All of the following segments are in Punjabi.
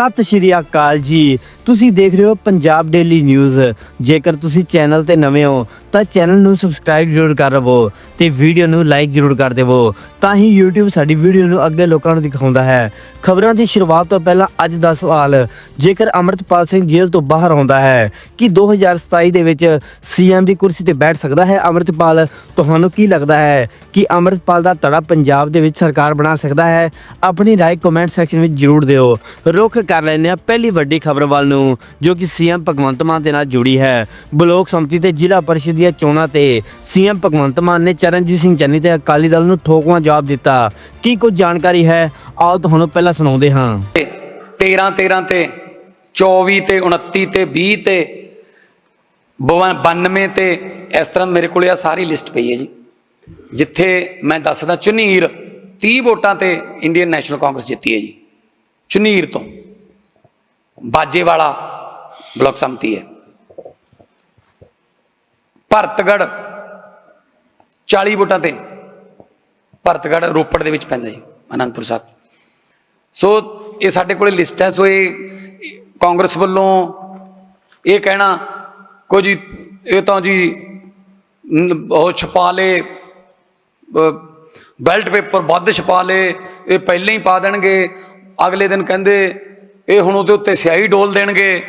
ਸਤਿ ਸ਼੍ਰੀ ਅਕਾਲ ਜੀ। ਤੁਸੀਂ ਦੇਖ ਰਹੇ ਹੋ ਪੰਜਾਬ ਡੇਲੀ ਨਿਊਜ਼ ਜੇਕਰ ਤੁਸੀਂ ਚੈਨਲ ਤੇ ਨਵੇਂ ਹੋ, ਤਾਂ ਚੈਨਲ ਨੂੰ ਸਬਸਕ੍ਰਾਈਬ ਜ਼ਰੂਰ ਕਰ ਲਵੋ ਤੇ ਵੀਡੀਓ ਨੂੰ ਲਾਈਕ ਜ਼ਰੂਰ ਕਰ ਦੇਵੋ। ਤਾਂ ਹੀ YouTube ਸਾਡੀ ਵੀਡੀਓ ਨੂੰ ਅੱਗੇ ਲੋਕਾਂ ਨੂੰ ਦਿਖਾਉਂਦਾ ਹੈ। ਖਬਰਾਂ ਦੀ ਸ਼ੁਰੂਆਤ ਤੋਂ ਪਹਿਲਾਂ ਅੱਜ ਦਾ ਸਵਾਲ, ਜੇਕਰ ਅਮਰਤਪਾਲ ਸਿੰਘ ਜੇਲ੍ਹ ਤੋਂ ਬਾਹਰ ਆਉਂਦਾ ਹੈ, ਕਿ 2027 ਦੇ ਵਿੱਚ ਸੀਐਮ ਦੀ ਕੁਰਸੀ ਤੇ ਬੈਠ ਸਕਦਾ ਹੈ ਅਮਰਤਪਾਲ? ਤੁਹਾਨੂੰ ਕੀ ਲੱਗਦਾ ਹੈ ਕਿ ਅਮਰਤਪਾਲ ਦਾ ਧੜਾ ਪੰਜਾਬ ਦੇ ਵਿੱਚ ਸਰਕਾਰ ਬਣਾ ਸਕਦਾ ਹੈ? ਆਪਣੀ ਰਾਏ ਕਮੈਂਟ ਸੈਕਸ਼ਨ ਵਿੱਚ ਜ਼ਰੂਰ ਦਿਓ। ਰੁੱਖ ਕਰ ਲੈਂਦੇ ਹਾਂ ਪਹਿਲੀ ਵੱਡੀ ਖਬਰ ਵੱਲ ਨੂੰ। ਜੋ ਕਿ ਸੀਐਮ ਭਗਵੰਤ ਮਾਨ ਦੇ ਨਾਲ ਜੁੜੀ ਹੈ। ਬਲੋਕ ਸੰਮਤੀ ਤੇ ਜ਼ਿਲ੍ਹਾ ਪਰਿਸ਼ਦ ਦੀਆਂ ਚੋਣਾਂ ਤੇ ਸੀਐਮ ਭਗਵੰਤ ਮਾਨ ਨੇ ਚਰਨਜੀਤ ਸਿੰਘ ਚੰਨੀ ਤੇ ਅਕਾਲੀ ਦਲ ਨੂੰ ਠੋਕਵਾਂ ਜਵਾਬ ਦਿੱਤਾ। ਕੀ ਕੁਝ ਜਾਣਕਾਰੀ ਹੈ? ਆਓ ਤੁਹਾਨੂੰ ਪਹਿਲਾਂ ਸੁਣਾਉਂਦੇ ਹਾਂ। 13 13 ਤੇ 24 ਤੇ 29 ਤੇ 20 ਤੇ 92 ਤੇ, ਇਸ ਤਰ੍ਹਾਂ ਮੇਰੇ ਕੋਲੇ ਆ ਸਾਰੀ ਲਿਸਟ ਪਈ ਹੈ ਜੀ। ਜਿੱਥੇ ਮੈਂ ਦੱਸਦਾ, ਚੁਨੀਰ 30 ਵੋਟਾਂ ਤੇ ਇੰਡੀਅਨ ਨੈਸ਼ਨਲ ਕਾਂਗਰਸ ਜਿੱਤੀ ਹੈ ਜੀ। ਚੁਨੀਰ ਤੋਂ। ਬਾਜੇ ਵਾਲਾ ਬਲਾਕ ਸੰਮਤੀ ਹੈ। ਭਰਤਗੜ 40 ਵੋਟਾਂ ਤੇ ਭਰਤਗੜ ਰੋਪੜ ਦੇ ਵਿੱਚ ਪੈਂਦਾ ਜੀ, ਅਨੰਦਪੁਰ ਸਾਹਿਬ। ਸੋ ਇਹ ਸਾਡੇ ਕੋਲੇ ਲਿਸਟ ਹੈ, ਸੋ ਇਹ ਕਾਂਗਰਸ ਵੱਲੋਂ ਇਹ ਕਹਿਣਾ ਕੋ ਜੀ, ਇਹ ਤਾਂ ਜੀ ਉਹ ਛਪਾ ਲੇ ਬੈਲਟ ਪੇਪਰ ਵੱਧ ਛਪਾ ਲੇ, ਇਹ ਪਹਿਲਾਂ ਹੀ ਪਾ ਦੇਣਗੇ, ਅਗਲੇ ਦਿਨ ਕਹਿੰਦੇ ਇਹ ਹੁਣ ਉਹਦੇ ਉੱਤੇ ਸਿਆਹੀ ਡੋਲ ਦੇਣਗੇ,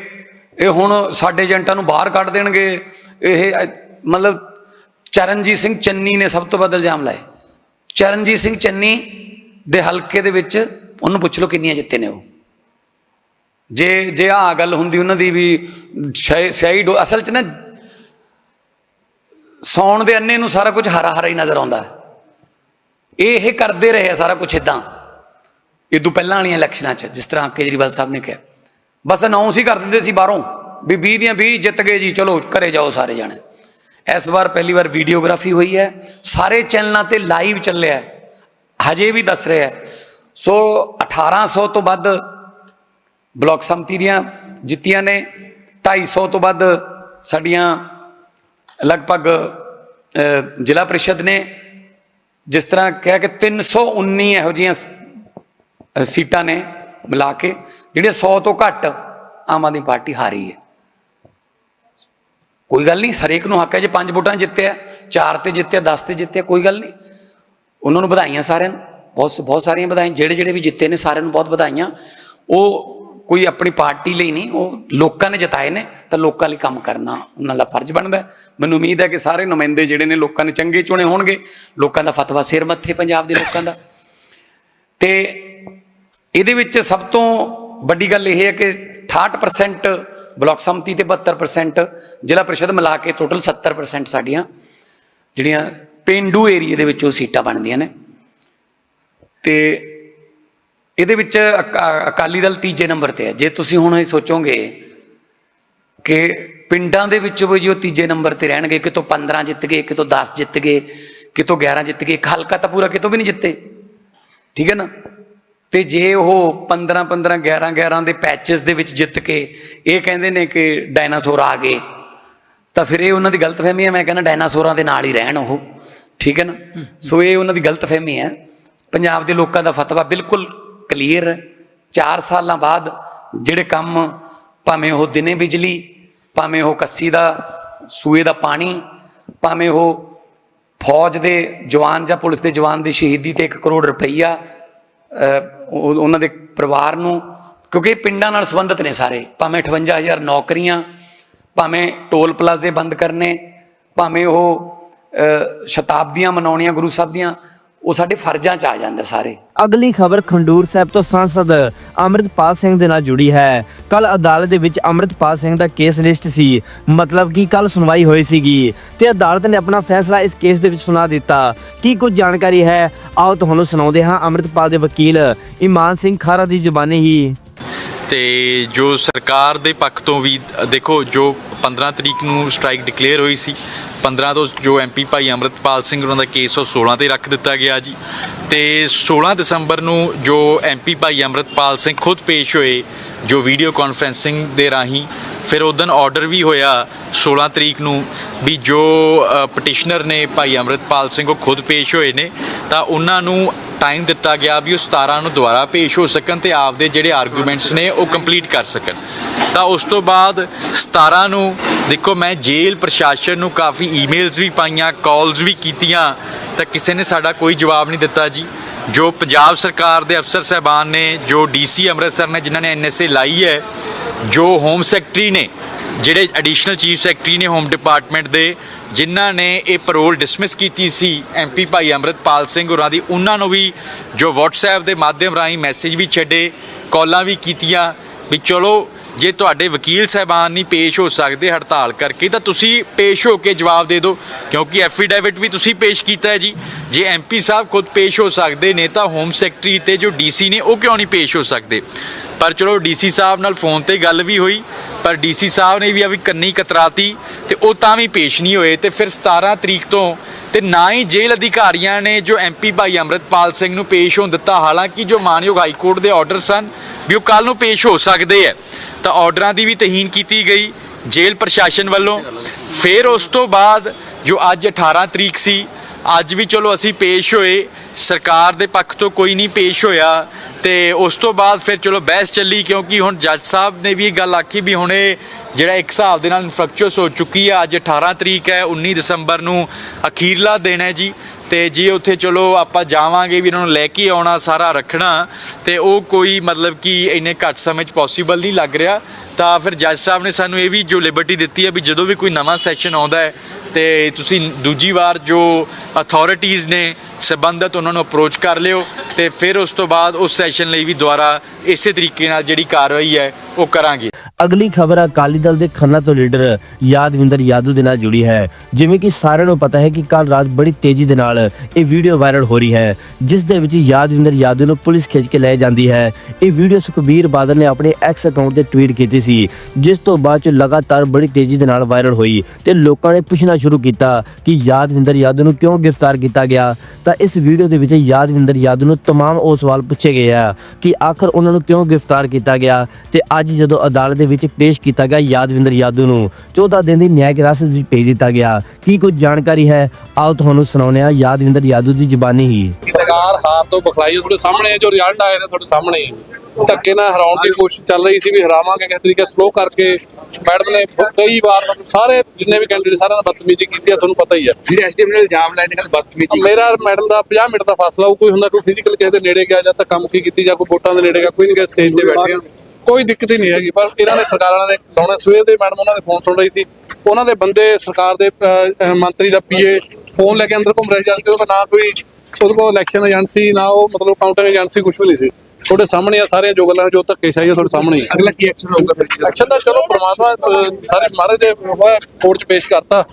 ਇਹ ਹੁਣ ਸਾਡੇ ਏਜੰਟਾਂ ਨੂੰ ਬਾਹਰ ਕੱਢ ਦੇਣਗੇ, ਇਹ ਮਤਲਬ ਚਰਨਜੀਤ ਸਿੰਘ ਚੰਨੀ ਨੇ ਸਭ ਤੋਂ ਵੱਧ ਇਲਜ਼ਾਮ ਲਾਏ। ਚਰਨਜੀਤ ਸਿੰਘ ਚੰਨੀ ਦੇ ਹਲਕੇ ਦੇ ਵਿੱਚ ਉਹਨੂੰ ਪੁੱਛ ਲਓ ਕਿੰਨੀਆਂ ਜਿੱਤੇ ਨੇ ਉਹ। ਜੇ ਜੇ ਆ ਗੱਲ ਹੁੰਦੀ ਉਹਨਾਂ ਦੀ ਵੀ ਸਿਆਹੀ ਡੋ, ਅਸਲ 'ਚ ਨਾ ਸੌਣ ਦੇ ਅੰਨੇ ਨੂੰ ਸਾਰਾ ਕੁਝ ਹਰਾ ਹਰਾ ਹੀ ਨਜ਼ਰ ਆਉਂਦਾ। ਇਹ ਇਹ ਕਰਦੇ ਰਹੇ ਆ ਸਾਰਾ ਕੁਝ ਇਦਾਂ ਇਹ ਤੋਂ ਪਹਿਲਾਂ ਵਾਲੀਆਂ ਇਲੈਕਸ਼ਨਾਂ 'ਚ ਜਿਸ ਤਰ੍ਹਾਂ ਕੇਜਰੀਵਾਲ ਸਾਹਿਬ ਨੇ ਕਿਹਾ ਬਸ ਅਨਾਉਂਸ ਹੀ ਕਰ ਦਿੰਦੇ ਸੀ ਬਾਹਰੋਂ ਵੀ 20 ਦੀਆਂ 20 ਜਿੱਤ ਗਏ ਜੀ ਚਲੋ ਘਰੇ ਜਾਓ ਸਾਰੇ ਜਾਣੇ ਇਸ ਵਾਰ ਪਹਿਲੀ ਵਾਰ ਵੀਡੀਓਗ੍ਰਾਫੀ ਹੋਈ ਹੈ ਸਾਰੇ ਚੈਨਲਾਂ ਤੇ ਲਾਈਵ ਚੱਲਿਆ ਹੈ ਹਜੇ ਵੀ ਦੱਸ ਰਿਹਾ ਹੈ ਸੋ 1800 ਤੋਂ ਵੱਧ ਬਲਾਕ ਸੰਮਤੀ ਦੀਆਂ ਜਿੱਤੀਆਂ ਨੇ 250 ਤੋਂ ਵੱਧ ਸਾਡੀਆਂ ਲਗਭਗ ਅਹ, ਜ਼ਿਲ੍ਹਾ ਪ੍ਰੀਸ਼ਦ ਨੇ ਜਿਸ ਤਰ੍ਹਾਂ ਕਿਹਾ ਕਿ 319 ਇਹੋ ਜਿਹੀਆਂ ਸ- ਅਹ, ਸੀਟਾਂ ਨੇ ਮਿਲਾ ਕੇ ਜਿਹੜੀਆਂ 100 ਤੋਂ ਘੱਟ ਆਮ ਆਦਮੀ ਪਾਰਟੀ ਹਾਰੀ ਹੈ। ਕੋਈ ਗੱਲ ਨਹੀਂ, ਹਰੇਕ ਨੂੰ ਹੱਕ ਹੈ ਜੇ ਪੰਜ ਵੋਟਾਂ ਜਿੱਤਿਆ, ਚਾਰ ਤੇ ਜਿੱਤਿਆ 10 ਤੇ ਜਿੱਤਿਆ, ਕੋਈ ਗੱਲ ਨਹੀਂ। ਉਹਨਾਂ ਨੂੰ ਵਧਾਈਆਂ ਸਾਰਿਆਂ ਨੂੰ। ਬਹੁਤ ਬਹੁਤ ਸਾਰੀਆਂ ਵਧਾਈਆਂ। ਜਿਹੜੇ ਜਿਹੜੇ ਵੀ ਜਿੱਤੇ ਨੇ ਸਾਰਿਆਂ ਨੂੰ ਬਹੁਤ ਵਧਾਈਆਂ। ਉਹ ਕੋਈ ਆਪਣੀ ਪਾਰਟੀ ਲਈ ਨਹੀਂ, ਉਹ ਲੋਕਾਂ ਨੇ ਜਿਤਾਏ ਨੇ, ਤਾਂ ਲੋਕਾਂ ਲਈ ਕੰਮ ਕਰਨਾ ਉਹਨਾਂ ਦਾ ਫਰਜ਼ ਬਣਦਾ ਮੈਨੂੰ ਉਮੀਦ ਹੈ ਕਿ ਸਾਰੇ ਨੁਮਾਇੰਦੇ ਜਿਹੜੇ ਨੇ ਲੋਕਾਂ ਨੇ ਚੰਗੇ ਚੁਣੇ ਹੋਣਗੇ। ਲੋਕਾਂ ਦਾ ਫਤਵਾ ਸਿਰ ਮੱਥੇ ਪੰਜਾਬ ਦੇ ਲੋਕਾਂ ਦਾ। ਤੇ ਇਹਦੇ ਵਿੱਚ ਸਭ ਤੋਂ ਵੱਡੀ ਗੱਲ ਇਹ ਹੈ ਕਿ 68% ਬਲਾਕ ਸੰਮਤੀ ਤੇ 72% ਜ਼ਿਲ੍ਹਾ ਪ੍ਰੀਸ਼ਦ ਮਿਲਾ ਕੇ ਟੋਟਲ 70% ਸਾਡੀਆਂ ਜਿਹੜੀਆਂ ਪਿੰਡੂ ਏਰੀਏ ਦੇ ਵਿੱਚ ਉਹ ਸੀਟਾਂ ਬਣਦੀਆਂ ਨੇ। ਤੇ ਇਹਦੇ ਵਿੱਚ ਅਕਾ- ਅਕਾਲੀ ਦਲ ਤੀਜੇ ਨੰਬਰ ਤੇ ਹੈ। ਜੇ ਤੁਸੀਂ ਹੁਣ ਇਹ ਸੋਚੋਗੇ ਕਿ ਪਿੰਡਾਂ ਦੇ ਵਿੱਚ ਵੀ ਜੋ ਤੀਜੇ ਨੰਬਰ ਤੇ ਰਹਿਣਗੇ ਕਿਤੋਂ 15 ਜਿੱਤ ਗਏ ਕਿਤੋਂ 10 ਜਿੱਤ ਗਏ ਕਿਤੋਂ 11 ਜਿੱਤ ਗਏ, ਇੱਕ ਹਲਕਾ ਤਾਂ ਪੂਰਾ ਕਿਤੋਂ ਵੀ ਨਹੀਂ ਜਿੱਤੇ। ਠੀਕ ਹੈ ਨਾ? ਤੇ ਜੇ ਉਹ 15 15 11 11 ਦੇ ਪੈਚਸ ਦੇ ਵਿੱਚ ਜਿੱਤ ਕੇ ਇਹ ਕਹਿੰਦੇ ਨੇ ਕਿ ਡਾਇਨਾਸੌਰ ਆ ਗਏ, ਤਾਂ ਫਿਰ ਇਹ ਉਹਨਾਂ ਦੀ ਗਲਤਫਹਿਮੀ ਹੈ, ਮੈਂ ਕਹਿੰਦਾ ਡਾਇਨਾਸੌਰਾਂ ਦੇ ਨਾਲ ਹੀ ਰਹਿਣ ਉਹ, ਠੀਕ ਹੈ ਨਾ? ਸੋ ਇਹ ਉਹਨਾਂ ਦੀ ਗਲਤਫਹਿਮੀ ਹੈ। ਪੰਜਾਬ ਦੇ ਲੋਕਾਂ ਦਾ ਫਤਵਾ ਬਿਲਕੁਲ ਕਲੀਅਰ ਹੈ। 4 ਸਾਲਾਂ ਬਾਅਦ ਜਿਹੜੇ ਕੰਮ ਭਾਵੇਂ ਉਹ ਦਿਨੇ ਬਿਜਲੀ, ਭਾਵੇਂ ਉਹ ਕੱਸੀ ਦਾ, ਸੂਏ ਦਾ ਪਾਣੀ, ਭਾਵੇਂ ਉਹ ਫੌਜ ਦੇ ਜਵਾਨ ਜਾਂ ਪੁਲਿਸ ਦੇ ਜਵਾਨ ਦੀ ਸ਼ਹੀਦੀ ਤੇ 1 ਕਰੋੜ ਰੁਪਈਆ ਉਹਨਾਂ ਦੇ ਪਰਿਵਾਰ ਨੂੰ, ਕਿਉਂਕਿ ਪਿੰਡਾਂ ਨਾਲ ਸੰਬੰਧਿਤ ਨੇ ਸਾਰੇ। ਭਾਵੇਂ 58000 ਨੌਕਰੀਆਂ, ਭਾਵੇਂ ਟੋਲ ਪਲਾਜ਼ੇ ਬੰਦ ਕਰਨੇ, ਭਾਵੇਂ ਉਹ ਸ਼ਤਾਬਦੀਆਂ ਮਨਾਉਣੀਆਂ ਗੁਰੂ ਸਾਹਿਬ ਦੀਆਂ ਉਹ ਸਾਡੇ ਫਰਜ਼ਾਂ 'ਚ ਆ ਜਾਂਦੇ ਸਾਰੇ। ਅਗਲੀ ਖਬਰ ਖੰਡੂਰ ਸਾਹਿਬ ਤੋਂ ਸੰਸਦ ਅਮਰਿਤਪਾਲ ਸਿੰਘ ਦੇ ਨਾਲ ਜੁੜੀ ਹੈ। ਕੱਲ ਅਦਾਲਤ ਦੇ ਵਿੱਚ ਅਮਰਿਤਪਾਲ ਸਿੰਘ ਦਾ ਕੇਸ ਲਿਸਟ ਸੀ। ਮਤਲਬ ਕਿ ਕੱਲ ਸੁਣਵਾਈ ਹੋਈ ਸੀਗੀ ਤੇ ਅਦਾਲਤ ਨੇ ਆਪਣਾ ਫੈਸਲਾ ਇਸ ਕੇਸ ਦੇ ਵਿੱਚ ਸੁਣਾ ਦਿੱਤਾ। ਕੀ ਕੁਝ ਜਾਣਕਾਰੀ ਹੈ? ਆਓ ਤੁਹਾਨੂੰ ਸੁਣਾਉਂਦੇ ਹਾਂ ਅਮਰਿਤਪਾਲ ਦੇ ਵਕੀਲ ਇਮਾਨ ਸਿੰਘ ਖਾਰਾ ਦੀ ਜ਼ੁਬਾਨੀ ਹੀ। ਤੇ ਜੋ ਸਰਕਾਰ ਦੇ ਪੱਖ ਤੋਂ ਵੀ, ਦੇਖੋ, ਜੋ 15 ਤਰੀਕ ਨੂੰ ਸਟ੍ਰਾਈਕ ਡਿਕਲੇਅਰ ਹੋਈ ਸੀ 15 ਤੋਂ ਜੋ ਐਮਪੀ ਭਾਈ ਅਮਰਤਪਾਲ ਸਿੰਘ ਉਹਨਾਂ ਦਾ ਕੇਸ ਉਹ 16 ਤੇ ਰੱਖ ਦਿੱਤਾ ਗਿਆ ਜੀ। ਤੇ 16 ਦਸੰਬਰ ਨੂੰ ਜੋ ਐਮਪੀ ਭਾਈ ਅਮਰਤਪਾਲ ਸਿੰਘ ਖੁਦ ਪੇਸ਼ ਹੋਏ, ਜੋ ਵੀਡੀਓ ਕਾਨਫਰੈਂਸਿੰਗ ਦੇ ਰਾਹੀਂ, ਫਿਰ ਉਦੋਂ ਆਰਡਰ ਵੀ ਹੋਇਆ 16 ਤਰੀਕ ਨੂੰ ਵੀ ਜੋ ਪਟੀਸ਼ਨਰ ਨੇ ਭਾਈ ਅਮਰਤਪਾਲ ਸਿੰਘ ਉਹ ਖੁਦ ਪੇਸ਼ ਹੋਏ ਨੇ, ਤਾਂ ਉਹਨਾਂ ਨੂੰ ਟਾਈਮ ਦਿੱਤਾ ਗਿਆ ਵੀ ਉਹ 17 ਨੂੰ ਦੁਬਾਰਾ ਪੇਸ਼ ਹੋ ਸਕਣ ਤੇ ਆਪਦੇ ਜਿਹੜੇ ਆਰਗੂਮੈਂਟਸ ਨੇ ਉਹ ਕੰਪਲੀਟ ਕਰ ਸਕਣ। ਤਾਂ ਉਸ ਤੋਂ ਬਾਅਦ 17 ਨੂੰ ਦੇਖੋ ਮੈਂ ਜੇਲ੍ਹ ਪ੍ਰਸ਼ਾਸਨ ਨੂੰ ਕਾਫੀ ਈਮੇਲਸ ਵੀ ਪਾਈਆਂ ਕਾਲਸ ਵੀ ਕੀਤੀਆਂ, ਤਾਂ ਕਿਸੇ ਨੇ ਸਾਡਾ ਕੋਈ ਜਵਾਬ ਨਹੀਂ ਦਿੱਤਾ ਜੀ। ਜੋ ਪੰਜਾਬ ਸਰਕਾਰ ਦੇ ਅਫਸਰ ਸਹਿਬਾਨ ਨੇ, ਜੋ ਡੀਸੀ ਅੰਮ੍ਰਿਤਸਰ ਨੇ, ਜਿਨ੍ਹਾਂ ਨੇ ਐਨਐਸਏ ਲਾਈ ਹੈ, ਜੋ ਹੋਮ ਸੈਕਟਰੀ ਨੇ, ਜਿਹੜੇ ਐਡੀਸ਼ਨਲ ਚੀਫ ਸੈਕਟਰੀ ਨੇ ਹੋਮ ਡਿਪਾਰਟਮੈਂਟ ਦੇ ਜਿਨ੍ਹਾਂ ਨੇ ਇਹ ਪੈਰੋਲ ਡਿਸਮਿਸ ਕੀਤੀ ਸੀ ਐਮਪੀ ਭਾਈ ਅੰਮ੍ਰਿਤਪਾਲ ਸਿੰਘ ਹੋਰਾਂ ਦੀ, ਉਹਨਾਂ ਨੂੰ ਵੀ ਜੋ WhatsApp ਦੇ ਮਾਧਿਅਮ ਰਾਹੀਂ ਮੈਸੇਜ ਵੀ ਛੱਡੇ ਕਾਲਾਂ ਵੀ ਕੀਤੀਆਂ ਵੀ ਚਲੋ, ਜੇ ਤੁਹਾਡੇ ਵਕੀਲ ਸਹਿਬਾਨ ਨਹੀਂ ਪੇਸ਼ ਹੋ ਸਕਦੇ ਹੜਤਾਲ ਕਰਕੇ, ਤਾਂ ਤੁਸੀਂ ਪੇਸ਼ ਹੋ ਕੇ ਜਵਾਬ ਦੇ ਦਿਓ, ਕਿਉਂਕਿ ਐਫੀਡੈਵਿਟ ਵੀ ਤੁਸੀਂ ਪੇਸ਼ ਕੀਤਾ ਹੈ ਜੀ। ਜੇ ਐਮਪੀ ਸਾਹਿਬ ਖੁਦ ਪੇਸ਼ ਹੋ ਸਕਦੇ ਨੇ, ਤਾਂ ਹੋਮ ਸੈਕਟਰੀ ਤੇ ਜੋ ਡੀਸੀ ਨੇ, ਉਹ ਕਿਉਂ ਨਹੀਂ ਪੇਸ਼ ਹੋ ਸਕਦੇ? ਪਰ ਚਲੋ ਡੀਸੀ ਸਾਹਿਬ ਨਾਲ ਫੋਨ ਤੇ ਗੱਲ ਵੀ ਹੋਈ ਪਰ ਡੀਸੀ ਸਾਹਿਬ ਨੇ ਵੀ ਆ ਵੀ ਕੰਨੀ ਕਤਰਾਤੀ ਤੇ ਉਹ ਤਾਂ ਵੀ ਪੇਸ਼ ਨਹੀਂ ਹੋਏ ਤੇ ਫਿਰ 17 ਤਰੀਕ ਤੋਂ ਤੇ ਨਾ ਹੀ ਜੇਲ੍ਹ ਅਧਿਕਾਰੀਆਂ ਨੇ ਜੋ ਐਮਪੀ ਭਾਈ ਅੰਮ੍ਰਿਤਪਾਲ ਸਿੰਘ ਨੂੰ ਪੇਸ਼ ਹੋਣ ਦਿੱਤਾ, ਹਾਲਾਂਕਿ ਜੋ ਮਾਨਯੋਗ ਹਾਈ ਕੋਰਟ ਦੇ ਆਰਡਰ ਸਨ ਵੀ ਉਹ ਕੱਲ ਨੂੰ ਪੇਸ਼ ਹੋ ਸਕਦੇ ਹੈ। ਤਾਂ ਆਰਡਰਾਂ ਦੀ ਵੀ ਤਹੀਨ ਕੀਤੀ ਗਈ ਜੇਲ੍ਹ ਪ੍ਰਸ਼ਾਸਨ ਵੱਲੋਂ। ਫਿਰ ਉਸ ਤੋਂ ਬਾਅਦ ਜੋ ਅੱਜ 18 ਤਰੀਕ ਸੀ ਅੱਜ ਵੀ ਚਲੋ ਅਸੀਂ ਪੇਸ਼ ਹੋਏ, ਸਰਕਾਰ ਦੇ ਪੱਖ ਤੋਂ ਕੋਈ ਨਹੀਂ ਪੇਸ਼ ਹੋਇਆ ਤੇ ਉਸ ਤੋਂ ਬਾਅਦ ਫਿਰ ਚਲੋ ਬਹਿਸ ਚੱਲੀ ਕਿਉਂਕਿ ਹੁਣ ਜੱਜ ਸਾਹਿਬ ਨੇ ਵੀ ਇਹ ਗੱਲ ਆਖੀ ਵੀ ਹੁਣ ਇਹ ਜਿਹੜਾ ਇੱਕ ਹਿਸਾਬ ਦੇ ਨਾਲ ਇਨਫਰਕਚੁਅਸ ਹੋ ਚੁੱਕੀ ਹੈ ਅੱਜ 18 ਤਰੀਕ ਹੈ 19 ਦਸੰਬਰ ਨੂੰ ਅਖੀਰਲਾ ਦਿਨ ਹੈ ਜੀ ਤੇ ਜੇ ਉੱਥੇ ਚਲੋ ਆਪਾਂ ਜਾਵਾਂਗੇ ਵੀ ਇਹਨਾਂ ਨੂੰ ਲੈ ਕੇ ਆਉਣਾ, ਸਾਰਾ ਰੱਖਣਾ ਤੇ ਉਹ ਕੋਈ ਮਤਲਬ ਕਿ ਇੰਨੇ ਘੱਟ ਸਮੇਂ 'ਚ ਪੋਸੀਬਲ ਨਹੀਂ ਲੱਗ ਰਿਹਾ ਤਾਂ ਫਿਰ ਜੱਜ ਸਾਹਿਬ ਨੇ ਸਾਨੂੰ ਇਹ ਵੀ ਜੋ ਲਿਬਰਟੀ ਦਿੱਤੀ ਹੈ ਵੀ ਜਦੋਂ ਵੀ ਕੋਈ ਨਵਾਂ ਸੈਸ਼ਨ ਆਉਂਦਾ ਹੈ ਤੇ ਤੁਸੀਂ ਦੂਜੀ ਵਾਰ ਜੋ ਅਥਾਰਟੀਆਂ ਨੇ ਸੰਬੰਧਤ ਉਹਨਾਂ ਨੂੰ ਅਪਰੋਚ ਕਰ ਲਿਓ ਤੇ ਫਿਰ ਉਸ ਤੋਂ ਬਾਅਦ ਉਸ ਸੈਸ਼ਨ ਲਈ ਵੀ ਦੁਬਾਰਾ ਇਸੇ ਤਰੀਕੇ ਨਾਲ ਜਿਹੜੀ ਕਾਰਵਾਈ ਹੈ ਉਹ ਕਰਾਂਗੇ। ਅਗਲੀ ਖਬਰ ਅਕਾਲੀ ਦਲ ਦੇ ਖੰਨਾ ਤੋਂ ਲੀਡਰ ਯਾਦਵਿੰਦਰ ਯਾਦੂ ਦੇ ਨਾਲ ਜੁੜੀ ਹੈ। ਜਿਵੇਂ ਕਿ ਸਾਰਿਆਂ ਨੂੰ ਪਤਾ ਹੈ ਕਿ ਕੱਲ ਰਾਤ ਬੜੀ ਤੇਜ਼ੀ ਦੇ ਨਾਲ ਇਹ ਵੀਡੀਓ ਵਾਇਰਲ ਹੋ ਰਹੀ ਹੈ, ਜਿਸ ਦੇ ਵਿੱਚ ਯਾਦਵਿੰਦਰ ਯਾਦੂ ਨੂੰ ਪੁਲਿਸ ਖਿੱਚ ਕੇ ਲੈ ਜਾਂਦੀ ਹੈ। ਇਹ ਵੀਡੀਓ ਸੁਖਬੀਰ ਬਾਦਲ ਨੇ ਆਪਣੇ ਐਕਸ ਅਕਾਊਂਟ ਤੇ ਟਵੀਟ ਕੀਤੀ ਸੀ, ਜਿਸ ਤੋਂ ਬਾਅਦ ਚ ਲਗਾਤਾਰ ਬੜੀ ਤੇਜ਼ੀ ਦੇ ਨਾਲ ਵਾਇਰਲ ਹੋਈ ਤੇ ਲੋਕਾਂ ਨੇ ਪੁੱਛਣਾ ਸ਼ੁਰੂ ਕੀਤਾ ਕਿ ਯਾਦਵਿੰਦਰ ਯਾਦੂ ਨੂੰ ਕਿਉਂ ਗ੍ਰਿਫਤਾਰ ਕੀਤਾ ਗਿਆ ਤਾਂ ਇਸ ਵੀਡੀਓ ਦੇ ਵਿੱਚ ਯਾਦਵਿੰਦਰ ਯਾਦੂ ਨੂੰ तमाम ਉਹ ਸਵਾਲ ਪੁੱਛੇ ਗਏ ਆ ਕਿ ਆਖਰ ਉਹਨਾਂ ਨੂੰ ਕਿਉਂ ਗ੍ਰਿਫਤਾਰ ਕੀਤਾ ਗਿਆ ਤੇ ਅੱਜ ਜਦੋਂ ਅਦਾਲਤ ਦੇ ਵਿੱਚ ਪੇਸ਼ ਕੀਤਾ ਗਿਆ ਯਾਦਵਿੰਦਰ ਯਾਦੂ ਨੂੰ 14 ਦਿਨ ਦੀ ਨਿਆਇਕ ਹਿਰਾਸਤ ਵਿੱਚ ਭੇਜ ਦਿੱਤਾ ਗਿਆ ਕੀ ਕੁਝ ਜਾਣਕਾਰੀ ਹੈ ਆਓ ਤੁਹਾਨੂੰ ਸੁਣਾਉਂਦੇ ਹਾਂ ਯਾਦਵਿੰਦਰ ਯਾਦੂ ਦੀ ਜ਼ੁਬਾਨੀ ਹੀ ਸਰਕਾਰ ਹਾਰ ਤੋਂ ਬਖਲਾਈ ਹੈ, ਤੁਹਾਡੇ ਸਾਹਮਣੇ ਹੈ, ਜੋ ਰਿਜ਼ਲਟ ਆਏ ਨੇ ਤੁਹਾਡੇ ਸਾਹਮਣੇ ਹੀ ਹੈ। ਧੱਕੇ ਨਾਲ ਹਰਾਉਣ ਦੀ ਕੋਸ਼ਿਸ਼ ਚੱਲ ਰਹੀ ਸੀ ਵੀ ਹਰਾਵਾਂਗੇ ਕਿਸ ਤਰੀਕੇ ਸਲੋ ਕਰਕੇ ਮੈਡਮ ਨੇ ਕਈ ਵਾਰ ਸਾਰੇ ਜਿੰਨੇ ਵੀ ਕੈਂਡੀਡੇਟ ਸਾਰਿਆਂ ਨਾਲ ਬਦਤਮੀਜ਼ੀ ਕੀਤੀ ਹੈ ਤੁਹਾਨੂੰ ਪਤਾ ਹੀ ਹੈ ਜਿਹੜੇ ਐਸਡੀਐਮ ਨੇ ਇਲਜ਼ਾਮ ਲਾਏ ਨੇ ਕਿ ਬਦਤਮੀਜ਼ੀ ਮੇਰਾ ਮੈਡਮ ਦਾ 50 ਮਿੰਟ ਦਾ ਫਾਸਲਾ ਉਹ ਕੋਈ ਹੁੰਦਾ ਕੋਈ ਫਿਜ਼ੀਕਲ ਕਿਸੇ ਦੇ ਨੇੜੇ ਗਿਆ ਜਾਂ ਧੱਕਾ ਮੁੱਕੀ ਕੀਤੀ ਜਾਂ ਕੋਈ ਵੋਟਾਂ ਦੇ ਨੇੜੇ ਗਿਆ ਕੋਈ ਨਹੀਂ ਗਿਆ ਸਟੇਜ ਤੇ ਬੈਠੇ ਆ ਕੋਈ ਦਿੱਕਤ ਹੀ ਨਹੀਂ ਹੈਗੀ ਪਰ ਇਹਨਾਂ ਨੇ ਸਰਕਾਰਾਂ ਨੇ ਲਾਉਣਾ ਸਵੇਰ ਦੇ ਮੈਡਮ ਉਹਨਾਂ ਦੇ ਫੋਨ ਸੁਣ ਰਹੀ ਸੀ। ਉਹਨਾਂ ਦੇ ਬੰਦੇ ਸਰਕਾਰ ਦੇ ਮੰਤਰੀ ਦਾ ਪੀਏ ਫੋਨ ਲੈ ਕੇ ਅੰਦਰ ਘੁੰਮ ਰਹੇ ਜਦ ਕਿ ਉਹਦਾ ਨਾ ਕੋਈ ਉਹਦੇ ਕੋਲ ਇਲੈਕਸ਼ਨ ਏਜੰਸੀ ਨਾ ਉਹ ਮਤਲਬ ਕਾਊਂਟਿੰਗ ਏਜੰਸੀ ਕੁਝ ਵੀ ਨਹੀਂ ਸੀ। ਤੁਹਾਡੇ ਸਾਹਮਣੇ ਆ ਸਾਰੇ ਜੋ ਗੱਲਾਂ ਜੋ ਧੱਕੇ ਸ਼ਾਹੀ ਆ ਤੁਹਾਡੇ ਸਾਹਮਣੇ ਹੀ ਆ। ਅਗਲਾ ਕੀ ਐਕਸ਼ਨ ਹੋਊਗਾ ਫਿਰ ਐਕਸ਼ਨ ਤਾਂ ਚਲੋ ਪ੍ਰਮਾਤਮਾ ਅਹ, ਸਾਰੇ ਮਹਾਰਾਜ ਦੇ ਕੋਰਟ 'ਚ ਪੇਸ਼ ਕਰਤਾ।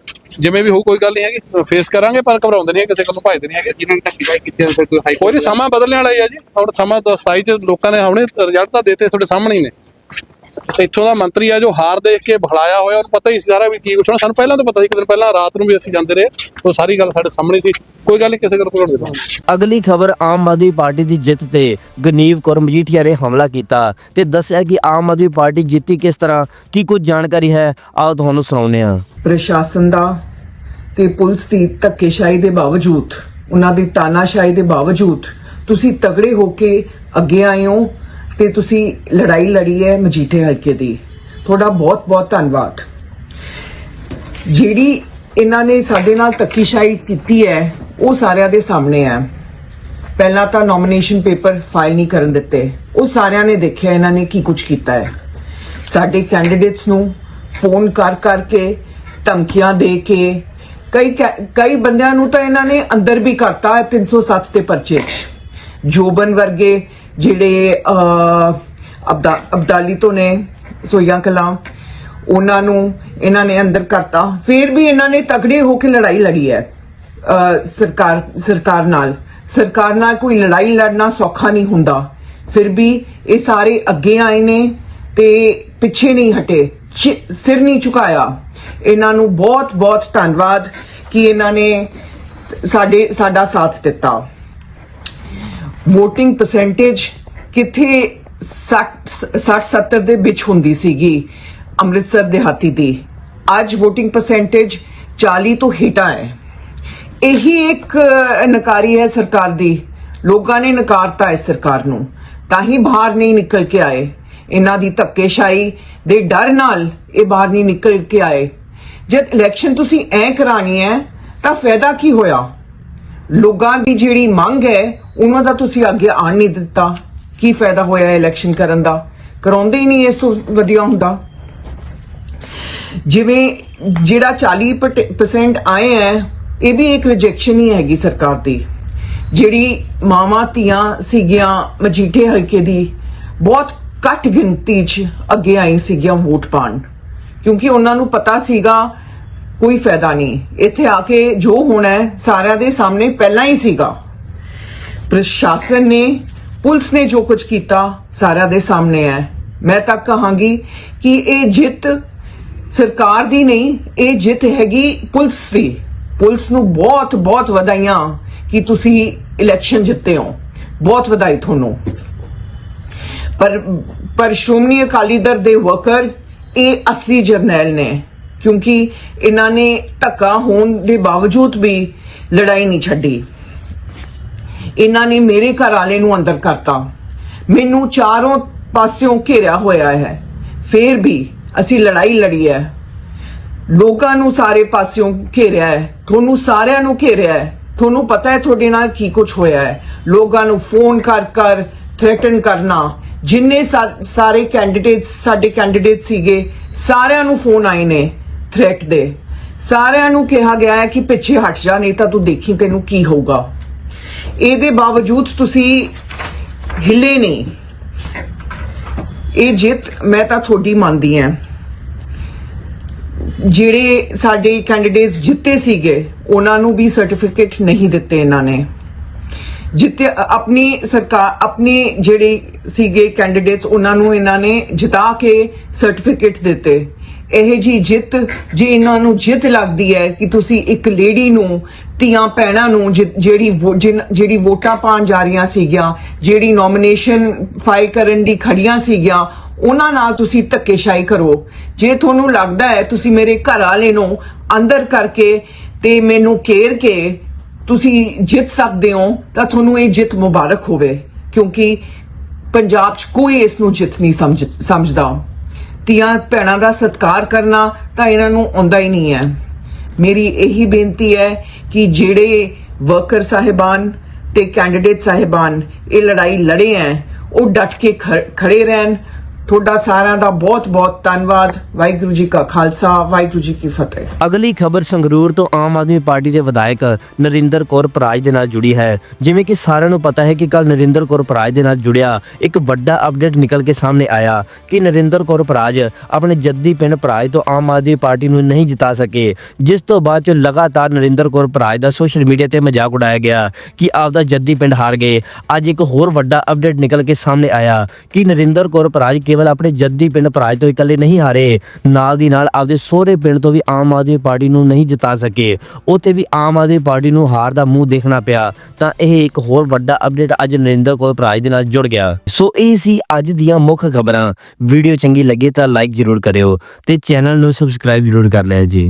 ਜਿਵੇਂ ਵੀ ਹੋਊ ਕੋਈ ਗੱਲ ਨਹੀਂ ਹੈਗੀ। ਫੇਸ ਕਰਾਂਗੇ ਪਰ ਘਬਰਾਉਂਦੇ ਨਹੀਂ ਹੈ, ਕਿਸੇ ਕੋਲੋਂ ਭਜਦੇ ਨਹੀਂ ਹੈਗੇ। ਜਿਨ੍ਹਾਂ ਨੇ ਧੱਕੇਸ਼ਾਹੀ ਕੀਤੀ ਹੈ ਫਿਰ ਕੋਈ ਹਾਈ ਕੋਈ ਨਹੀਂ ਸਮਾਂ ਬਦਲਣ ਵਾਲਾ ਹੀ ਆ ਜੀ। ਹੁਣ ਸਮਾਂ ਤਾਂ 27 ਚ ਲੋਕਾਂ ਨੇ ਹੁਣੇ ਰਿਜ਼ਲਟ ਤਾਂ ਦੇਤੇ ਤੁਹਾਡੇ ਸਾਹਮਣੇ ਹੀ ਨੇ। ਇੱਥੋਂ ਦਾ ਮੰਤਰੀ ਆ ਜੋ ਹਾਰ ਦੇਖ ਕੇ ਬਖਲਾਇਆ ਹੋਇਆ ਉਹਨੂੰ ਪਤਾ ਹੀ ਸੀ ਸਾਰਾ ਵੀ ਕੀ ਕੁਛ ਹੋਣਾ। ਸਾਨੂੰ ਪਹਿਲਾਂ ਤਾਂ ਪਤਾ ਸੀ ਇੱਕ ਦਿਨ ਪਹਿਲਾਂ ਰਾਤ ਨੂੰ ਵੀ ਅਸੀਂ ਜਾਂਦੇ ਰਹੇ। ਉਹ ਸਾਰੀ ਗੱਲ ਸਾਡੇ ਸਾਹਮਣੇ ਸੀ। ਕੋਈ ਗੱਲ ਨਹੀਂ ਕਿਸੇ ਕੋਲ ਭੁਲਾਉਣ ਦੇ ਅਗਲੀ ਖਬਰ ਆਮ ਆਦਮੀ ਪਾਰਟੀ ਦੀ ਜਿੱਤ ਤੇ ਗਨੀਵ ਕੌਰ ਮਜੀਠੀਆ ਨੇ ਹਮਲਾ ਕੀਤਾ ਤੇ ਦੱਸਿਆ ਕਿ ਆਮ ਆਦਮੀ ਪਾਰਟੀ ਜਿੱਤੀ ਕਿਸ ਤਰ੍ਹਾਂ ਕੀ ਕੁਝ ਜਾਣਕਾਰੀ ਹੈ? ਆਓ ਤੁਹਾਨੂੰ ਸੁਣਾਉਂਦੇ ਹਾਂ। ਪ੍ਰਸ਼ਾਸਨ ਦਾ ਤੇ ਪੁਲਿਸ ਦੀ ਧੱਕੇਸ਼ਾਹੀ ਦੇ ਬਾਵਜੂਦ ਉਹਨਾਂ ਦੀ ਤਾਨਾਸ਼ਾਹੀ ਦੇ ਬਾਵਜੂਦ ਤੁਸੀਂ ਤਗੜੇ ਹੋ ਕੇ ਅੱਗੇ ਆਏ ਹੋ। ਤੇ ਤੁਸੀਂ ਲੜਾਈ ਲੜੀ ਹੈ ਮਜੀਠੇ ਹਲਕੇ ਦੀ। ਤੁਹਾਡਾ ਬਹੁਤ ਬਹੁਤ ਧੰਨਵਾਦ। ਜਿਹੜੀ ਇਹਨਾਂ ਨੇ ਸਾਡੇ ਨਾਲ ਧੱਕੇਸ਼ਾਹੀ ਕੀਤੀ ਹੈ, ਉਹ ਸਾਰਿਆਂ ਦੇ ਸਾਹਮਣੇ ਹੈ। ਪਹਿਲਾਂ ਤਾਂ ਨੋਮੀਨੇਸ਼ਨ ਪੇਪਰ ਫਾਈਲ ਨਹੀਂ ਕਰਨ ਦਿੱਤੇ। ਉਹ ਸਾਰਿਆਂ ਨੇ ਦੇਖਿਆ ਇਹਨਾਂ ਨੇ ਕੀ ਕੁਝ ਕੀਤਾ ਹੈ। ਸਾਡੇ ਕੈਂਡੀਡੇਟਸ ਨੂੰ ਫੋਨ ਕਰ ਕਰਕੇ ਧਮਕੀਆਂ ਦੇ ਕੇ ਕਈ ਕੈ- ਕਈ ਬੰਦਿਆਂ ਨੂੰ ਤਾਂ ਇਹਨਾਂ ਨੇ ਅੰਦਰ ਵੀ ਕਰਤਾ ਹੈ 307 ਦੇ ਪਰਚੇ। ਜੋਬਨ ਵਰਗੇ ਜਿਹੜੇ ਅਬਦਾਲੀ ਤੋਂ ਨੇ, ਸੋਈਆਂ ਕਲਾਂ ਉਹਨਾਂ ਨੂੰ ਇਹਨਾਂ ਨੇ ਅੰਦਰ ਕਰਤਾ। ਫਿਰ ਵੀ ਇਹਨਾਂ ਨੇ ਤਕੜੇ ਹੋ ਕੇ ਲੜਾਈ ਲੜੀ ਹੈ ਸਰਕਾਰ ਸਰਕਾਰ ਨਾਲ। ਸਰਕਾਰ ਨਾਲ ਕੋਈ ਲੜਾਈ ਲੜਨਾ ਸੌਖਾ ਨਹੀਂ ਹੁੰਦਾ। ਫਿਰ ਵੀ ਇਹ ਸਾਰੇ ਅੱਗੇ ਆਏ ਨੇ ਤੇ ਪਿੱਛੇ ਨਹੀਂ ਹਟੇ ਸਿਰ ਨਹੀਂ ਝੁਕਾਇਆ। ਇਹਨਾਂ ਨੂੰ ਬਹੁਤ ਬਹੁਤ ਧੰਨਵਾਦ ਕਿ ਇਹਨਾਂ ਨੇ ਸਾਡੇ, ਸਾਡਾ ਸਾਥ ਦਿੱਤਾ। VOTING ਪਰਸੈਂਟੇਜ ਕਿੱਥੇ 60 70 ਦੇ ਵਿੱਚ ਹੁੰਦੀ ਸੀਗੀ ਅੰਮ੍ਰਿਤਸਰ ਦਿਹਾਤੀ ਦੀ। ਅੱਜ VOTING ਪਰਸੈਂਟੇਜ 40 ਤੋਂ ਹੇਠਾਂ ਹੈ। ਇਹੀ ਇੱਕ ਨਕਾਰੀ ਹੈ ਸਰਕਾਰ ਦੀ। ਲੋਕਾਂ ਨੇ ਨਕਾਰਤਾ ਇਸ ਸਰਕਾਰ ਨੂੰ। ਤਾਂ ਹੀ ਬਾਹਰ ਨਹੀਂ ਨਿਕਲ ਕੇ ਆਏ। ਇਹਨਾਂ ਦੀ ਧੱਕੇਸ਼ਾਹੀ ਦੇ ਡਰ ਨਾਲ ਇਹ ਬਾਹਰ ਨਹੀਂ ਨਿਕਲ ਕੇ ਆਏ। ਜਦ ਇਲੈਕਸ਼ਨ ਤੁਸੀਂ ਐ ਕਰਾਣੀ ਹੈ, ਤਾਂ ਫਾਇਦਾ ਕੀ ਹੋਇਆ? ਲੋਕਾਂ ਦੀ ਜਿਹੜੀ ਮੰਗ ਹੈ, ਉਹਨਾਂ ਦਾ ਤੁਸੀਂ ਅੱਗੇ ਆਣ ਨਹੀਂ ਦਿੱਤਾ। ਕੀ ਫਾਇਦਾ ਹੋਇਆ ਇਲੈਕਸ਼ਨ ਕਰਨ ਦਾ? ਕਰਾਉਂਦੇ ਹੀ ਨਹੀਂ ਇਸ ਤੋਂ ਵਧੀਆ ਹੁੰਦਾ। ਜਿਵੇਂ ਜਿਹੜਾ 40% ਆਏ ਹੈ, ਇਹ ਵੀ ਇੱਕ ਰਿਜੈਕਸ਼ਨ ਹੀ ਹੈਗੀ ਸਰਕਾਰ ਦੀ। ਜਿਹੜੀ ਮਾਵਾਂ, ਧੀਆਂ ਸੀਗੀਆਂ ਮਜੀਠੇ ਹਲਕੇ ਦੀ, ਬਹੁਤ ਘੱਟ ਗਿਣਤੀ 'ਚ ਅੱਗੇ ਆਈ ਸੀਗੀਆਂ ਵੋਟ ਪਾਣ ਕਿਉਂਕਿ ਉਹਨਾਂ ਨੂੰ ਪਤਾ ਸੀਗਾ ਕੋਈ ਫਾਇਦਾ ਨਹੀਂ। ਇੱਥੇ ਆ ਕੇ ਜੋ ਹੋਣਾ ਹੈ, ਸਾਰਿਆਂ ਦੇ ਸਾਹਮਣੇ ਪਹਿਲਾਂ ਹੀ ਸੀਗਾ। ਪ੍ਰਸ਼ਾਸਨ ਨੇ, ਪੁਲਿਸ ਨੇ ਜੋ ਕੁਝ ਕੀਤਾ, ਸਾਰਿਆਂ ਦੇ ਸਾਹਮਣੇ ਹੈ। ਮੈਂ ਤਾਂ ਕਹਾਂਗੀ ਕਿ ਇਹ ਜਿੱਤ ਸਰਕਾਰ ਦੀ ਨਹੀਂ, ਇਹ ਜਿੱਤ ਹੈਗੀ ਪੁਲਿਸ ਦੀ। ਪੁਲਿਸ ਨੂੰ ਬਹੁਤ ਬਹੁਤ ਵਧਾਈਆਂ ਕਿ ਤੁਸੀਂ ਇਲੈਕਸ਼ਨ ਜਿੱਤੇ ਹੋ। ਬਹੁਤ ਵਧਾਈ ਤੁਹਾਨੂੰ। ਪਰ ਪਰ ਸ਼੍ਰੋਮਣੀ ਅਕਾਲੀ ਦਲ ਦੇ ਵਰਕਰ, ਇਹ ਅਸਲੀ ਜਰਨੈਲ ਨੇ। ਕਿਉਂਕਿ ਇਹਨਾਂ ਨੇ ਧੱਕਾ ਹੋਣ ਦੇ ਬਾਵਜੂਦ ਵੀ ਲੜਾਈ ਨਹੀਂ ਛੱਡੀ। ਇਹਨਾਂ ਨੇ ਮੇਰੇ ਘਰ ਵਾਲੇ ਨੂੰ ਅੰਦਰ ਕਰਤਾ। ਮੈਨੂੰ ਚਾਰੋਂ ਪਾਸਿਓਂ ਘੇਰਿਆ ਹੋਇਆ ਹੈ। ਫੇਰ ਵੀ ਅਸੀਂ ਲੜਾਈ ਲੜੀ ਹੈ। ਲੋਕਾਂ ਨੂੰ ਸਾਰੇ ਪਾਸਿਓਂ ਘੇਰਿਆ ਹੈ। ਤੁਹਾਨੂੰ ਸਾਰਿਆਂ ਨੂੰ ਘੇਰਿਆ ਹੈ। ਤੁਹਾਨੂੰ ਪਤਾ ਹੈ ਤੁਹਾਡੇ ਨਾਲ ਕੀ ਕੁਝ ਹੋਇਆ ਹੈ। ਲੋਕਾਂ ਨੂੰ ਫੋਨ ਕਰ ਕਰ ਥ੍ਰੈਟਨ ਕਰਨਾ। ਜਿੰਨੇ ਸਾਰੇ ਕੈਂਡੀਡੇਟਸ ਸਾਡੇ ਕੈਂਡੀਡੇਟ ਸੀਗੇ, ਸਾਰਿਆਂ ਨੂੰ ਫੋਨ ਆਏ ਨੇ। ਥ੍ਰੈਟ ਦੇ। ਸਾਰਿਆਂ ਨੂੰ ਕਿਹਾ ਗਿਆ ਹੈ ਕਿ ਪਿੱਛੇ ਹਟ ਜਾ, ਨਹੀਂ ਤਾਂ ਤੂੰ ਦੇਖੀ ਤੈਨੂੰ ਕੀ ਹੋਊਗਾ। ਇਹਦੇ ਬਾਵਜੂਦ ਤੁਸੀਂ ਹਿੱਲੇ ਨਹੀਂ। ਇਹ ਜਿੱਤ ਮੈਂ ਤਾਂ ਤੁਹਾਡੀ ਮੰਨਦੀ ਹਾਂ। ਜਿਹੜੇ ਸਾਡੇ ਕੈਂਡੀਡੇਟਸ ਜਿੱਤੇ ਸੀਗੇ, ਉਹਨਾਂ ਨੂੰ ਵੀ ਸਰਟੀਫਿਕੇਟ ਨਹੀਂ ਦਿੱਤੇ ਇਹਨਾਂ ਨੇ। ਜਿੱਤੇ, ਆਪਣੀ ਸਰਕਾਰ ਆਪਣੇ ਜਿਹੜੇ ਸੀਗੇ ਕੈਂਡੀਡੇਟਸ ਉਹਨਾਂ ਨੂੰ ਇਹਨਾਂ ਨੇ ਜਿਤਾ ਕੇ ਸਰਟੀਫਿਕੇਟ ਦਿੱਤੇ। ਇਹ ਜੀ ਜਿੱਤ, ਜੇ ਇਹਨਾਂ ਨੂੰ ਜਿੱਤ ਲੱਗਦੀ ਹੈ ਕਿ ਤੁਸੀਂ ਇੱਕ ਲੇਡੀ ਨੂੰ, ਧੀਆਂ ਭੈਣਾਂ ਨੂੰ ਜਿਹੜੀ ਜਿਹੜੀ ਵੋਟਾਂ ਪਾਉਣ ਜਾ ਰਹੀਆਂ ਸੀਗੀਆਂ, ਜਿਹੜੀ ਨੋਮੀਨੇਸ਼ਨ ਫਾਈਲ ਕਰਨ ਦੀ ਖੜੀਆਂ ਸੀਗੀਆਂ, ਉਹਨਾਂ ਨਾਲ ਤੁਸੀਂ ਧੱਕੇਸ਼ਾਹੀ ਕਰੋ। ਜੇ ਤੁਹਾਨੂੰ ਲੱਗਦਾ ਹੈ ਤੁਸੀਂ ਮੇਰੇ ਘਰ ਵਾਲੇ ਨੂੰ ਅੰਦਰ ਕਰਕੇ ਤੇ ਮੈਨੂੰ ਕੇਰ ਕੇ ਤੁਸੀਂ ਜਿੱਤ ਸਕਦੇ ਹੋ, ਤਾਂ ਤੁਹਾਨੂੰ ਇਹ ਜਿੱਤ ਮੁਬਾਰਕ ਹੋਵੇ, ਕਿਉਂਕਿ ਪੰਜਾਬ 'ਚ ਕੋਈ ਇਸ ਨੂੰ ਜਿੱਤ ਨਹੀਂ ਸਮਝ, ਸਮਝਦਾ। ਧੀਆਂ ਭੈਣਾਂ ਦਾ ਸਤਿਕਾਰ ਕਰਨਾ ਤਾਂ ਇਹਨਾਂ ਨੂੰ ਆਉਂਦਾ ਹੀ ਨਹੀਂ ਹੈ। ਮੇਰੀ ਇਹੀ ਬੇਨਤੀ ਹੈ ਕਿ ਜਿਹੜੇ ਵਰਕਰ ਸਾਹਿਬਾਨ ਤੇ ਕੈਂਡੀਡੇਟ ਸਾਹਿਬਾਨ ਇਹ ਲੜਾਈ ਲੜੇ ਹੈ, ਉਹ ਡਟ ਕੇ ਖ- ਖੜੇ ਰਹਿਣ ਤੁਹਾਡਾ ਸਾਰਿਆਂ ਦਾ ਬਹੁਤ ਬਹੁਤ ਧੰਨਵਾਦ। ਵਾਹਿਗੁਰੂ ਜੀ ਕਾ ਖਾਲਸਾ, ਵਾਹਿਗੁਰੂ ਜੀ ਕੀ ਫਤਿਹ। ਅਗਲੀ ਖਬਰ ਸੰਗਰੂਰ ਤੋਂ ਆਮ ਆਦਮੀ ਪਾਰਟੀ ਦੇ ਵਿਧਾਇਕ ਨਰਿੰਦਰ ਕੌਰ ਪਰਾਜ ਦੇ ਨਾਲ ਜੁੜੀ ਹੈ। ਜਿਵੇਂ ਕਿ ਸਾਰਿਆਂ ਨੂੰ ਪਤਾ ਹੈ ਕਿ ਕੱਲ ਨਰਿੰਦਰ ਕੌਰ ਪਰਾਜ ਦੇ ਨਾਲ ਜੁੜਿਆ ਇੱਕ ਵੱਡਾ ਅਪਡੇਟ ਨਿਕਲ ਕੇ ਸਾਹਮਣੇ ਆਇਆ ਕਿ ਨਰਿੰਦਰ ਕੌਰ ਪਰਾਜ ਆਪਣੇ ਜੱਦੀ ਪਿੰਡ ਪਰਾਜ ਤੋਂ ਆਮ ਆਦਮੀ ਪਾਰਟੀ ਨੂੰ ਨਹੀਂ ਜਿਤਾ ਸਕੇ। ਜਿਸ ਤੋਂ ਬਾਅਦ ਚ ਲਗਾਤਾਰ ਨਰਿੰਦਰ ਕੌਰ ਪਰਾਜ ਦਾ ਸੋਸ਼ਲ ਮੀਡੀਆ ਤੇ ਮਜ਼ਾਕ ਉਡਾਇਆ ਗਿਆ ਕਿ ਆਪਦਾ ਜੱਦੀ ਪਿੰਡ ਹਾਰ ਗਏ। ਅੱਜ ਇੱਕ ਹੋਰ ਵੱਡਾ ਅਪਡੇਟ ਨਿਕਲ ਕੇ ਸਾਹਮਣੇ ਆਇਆ ਕਿ ਨਰਿੰਦਰ ਕੌਰ ਪਰਾਜ ਕੇਵਲ ਆਪਣੇ ਜੱਦੀ ਪਿੰਡ ਪਰਾਜ ਤੋਂ ਇਕੱਲੇ ਨਹੀਂ ਹਾਰੇ। ਨਾਲ ਦੀ ਨਾਲ ਆਪਦੇ ਸਹੁਰੇ ਪਿੰਡ ਤੋਂ ਵੀ ਆਮ ਆਦਮੀ ਪਾਰਟੀ ਨੂੰ ਨਹੀਂ ਜਿਤਾ ਸਕੇ। ਉੱਥੇ ਵੀ ਆਮ ਆਦਮੀ ਪਾਰਟੀ ਨੂੰ ਹਾਰ ਦਾ ਮੂੰਹ ਦੇਖਣਾ ਪਿਆ। ਤਾਂ ਇਹ ਇੱਕ ਹੋਰ ਵੱਡਾ ਅਪਡੇਟ ਅੱਜ ਨਰਿੰਦਰ ਕੌਰ ਭਰਾਜ ਦੇ ਨਾਲ ਜੁੜ ਗਿਆ। ਸੋ ਇਹ ਸੀ ਅੱਜ ਦੀਆਂ ਮੁੱਖ ਖਬਰਾਂ। ਵੀਡੀਓ ਚੰਗੀ ਲੱਗੇ ਤਾਂ ਲਾਈਕ ਜ਼ਰੂਰ ਕਰਿਓ ਤੇ ਚੈਨਲ ਨੂੰ ਸਬਸਕ੍ਰਾਈਬ ਜ਼ਰੂਰ ਕਰ ਲਿਆ ਜੀ।